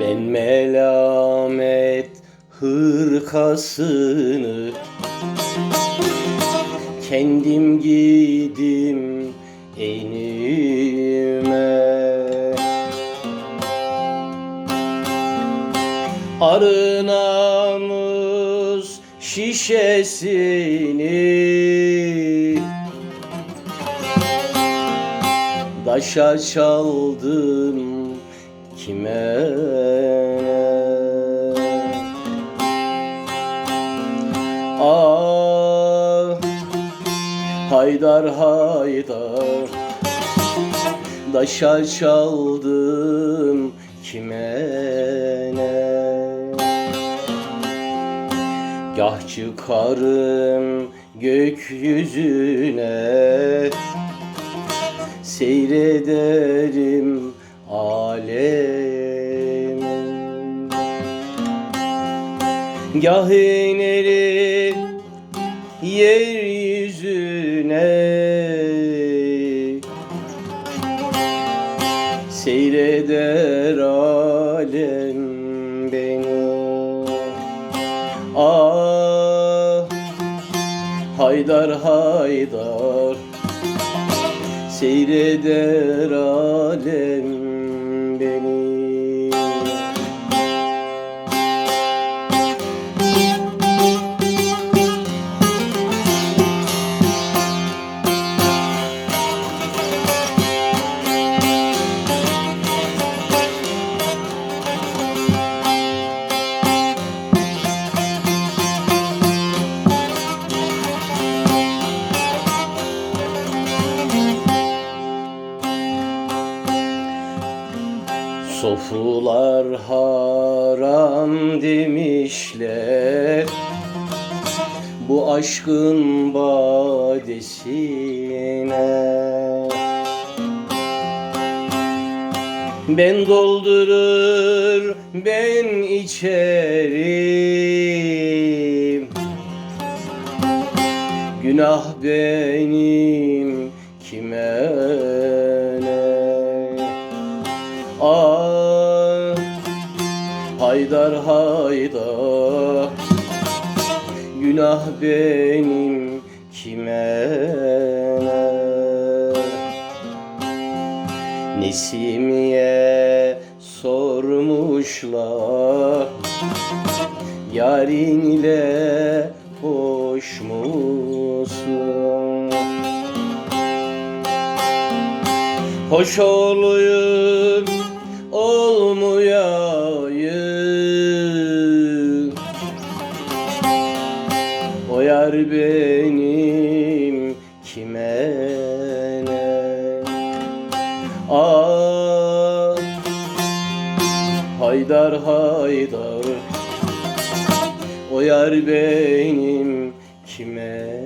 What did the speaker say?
Ben melamet hırkasını Kendim giydim enime. Arınamız şişesini Daşa çaldım kime? Haydar haydar. Daşa çaldım kime ne? Gah çıkarım gökyüzüne Seyrederim alem Gah inerim yeryüzüne Seyreder alem beni. Ah Haydar haydar Seyreder alem Sofular haram demişler. Bu aşkın badesine. Ben doldurur ben içerim. Günah benim Haydar haydar Günah benim kime ne Nesimiye sormuşlar Yarinle hoş musun? Hoş olayım olmayayım. O yar benim kime ne? Ah Haydar haydar. O yar benim kime